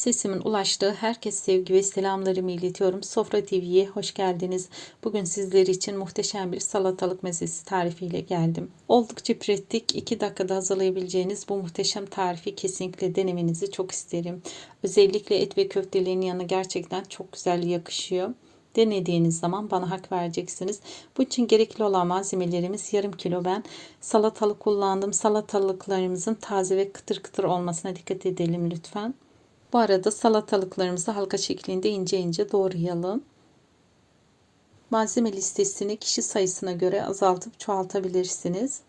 Sesimin ulaştığı herkes sevgi ve selamlarımı iletiyorum. Sofra TV'ye hoş geldiniz. Bugün sizler için muhteşem bir salatalık mezesi tarifiyle geldim. Oldukça pratik, 2 dakikada hazırlayabileceğiniz bu muhteşem tarifi kesinlikle denemenizi çok isterim. Özellikle et ve köftelerin yanına gerçekten çok güzel yakışıyor. Denediğiniz zaman bana hak vereceksiniz. Bu için gerekli olan malzemelerimiz yarım kilo ben salatalık kullandım. Salatalıklarımızın taze ve kıtır kıtır olmasına dikkat edelim lütfen. Bu arada salatalıklarımızı halka şeklinde ince ince doğrayalım. Malzeme listesini kişi sayısına göre azaltıp çoğaltabilirsiniz.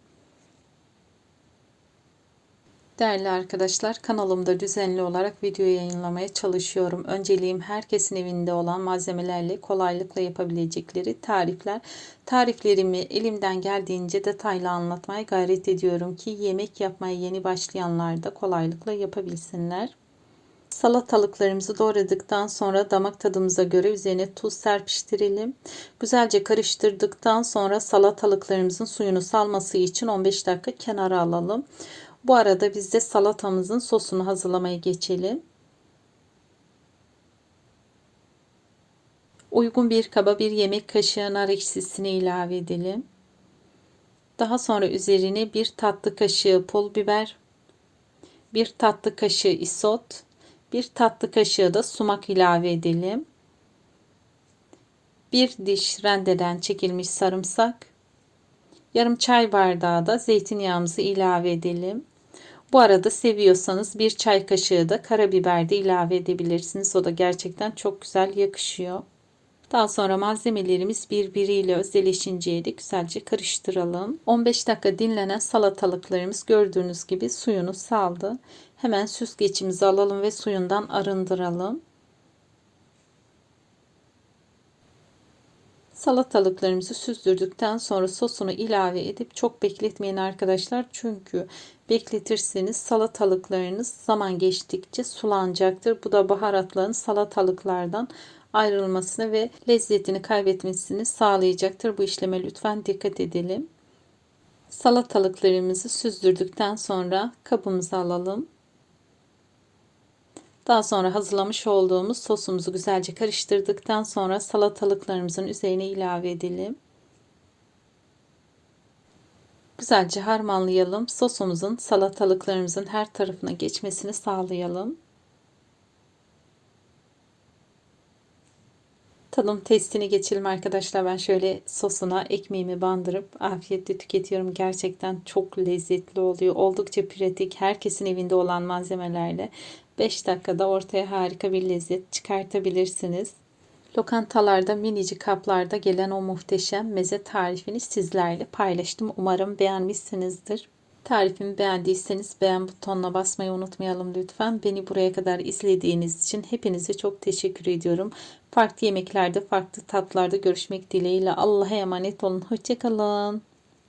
Değerli arkadaşlar kanalımda düzenli olarak video yayınlamaya çalışıyorum. Önceliğim herkesin evinde olan malzemelerle kolaylıkla yapabilecekleri tarifler. Tariflerimi elimden geldiğince detaylı anlatmaya gayret ediyorum ki yemek yapmaya yeni başlayanlar da kolaylıkla yapabilsinler. Salatalıklarımızı doğradıktan sonra damak tadımıza göre üzerine tuz serpiştirelim. Güzelce karıştırdıktan sonra salatalıklarımızın suyunu salması için 15 dakika kenara alalım. Bu arada biz de salatamızın sosunu hazırlamaya geçelim. Uygun bir kaba bir yemek kaşığı nar ekşisini ilave edelim. Daha sonra üzerine bir tatlı kaşığı pul biber, bir tatlı kaşığı isot, bir tatlı kaşığı da sumak ilave edelim. Bir diş rendeden çekilmiş sarımsak. Yarım çay bardağı da zeytinyağımızı ilave edelim. Bu arada seviyorsanız bir çay kaşığı da karabiber de ilave edebilirsiniz. O da gerçekten çok güzel yakışıyor. Daha sonra malzemelerimiz birbiriyle özdeşinceye de güzelce karıştıralım. 15 dakika dinlenen salatalıklarımız gördüğünüz gibi suyunu saldı. Hemen süzgecimizi alalım ve suyundan arındıralım. Salatalıklarımızı süzdürdükten sonra sosunu ilave edip çok bekletmeyin arkadaşlar. Çünkü bekletirseniz salatalıklarınız zaman geçtikçe sulanacaktır. Bu da baharatların salatalıklardan ayrılmasını ve lezzetini kaybetmesini sağlayacaktır. Bu işleme lütfen dikkat edelim. Salatalıklarımızı süzdürdükten sonra kabımıza alalım. Daha sonra hazırlamış olduğumuz sosumuzu güzelce karıştırdıktan sonra salatalıklarımızın üzerine ilave edelim. Güzelce harmanlayalım. Sosumuzun salatalıklarımızın her tarafına geçmesini sağlayalım. Tadım testini geçelim arkadaşlar. Ben şöyle sosuna ekmeğimi bandırıp afiyetle tüketiyorum. Gerçekten çok lezzetli oluyor. Oldukça pratik. Herkesin evinde olan malzemelerle 5 dakikada ortaya harika bir lezzet çıkartabilirsiniz. Lokantalarda minicik kaplarda gelen o muhteşem meze tarifini sizlerle paylaştım. Umarım beğenmişsinizdir. Tarifimi beğendiyseniz beğen butonuna basmayı unutmayalım lütfen. Beni buraya kadar izlediğiniz için hepinize çok teşekkür ediyorum. Farklı yemeklerde, farklı tatlarda görüşmek dileğiyle. Allah'a emanet olun. Hoşçakalın.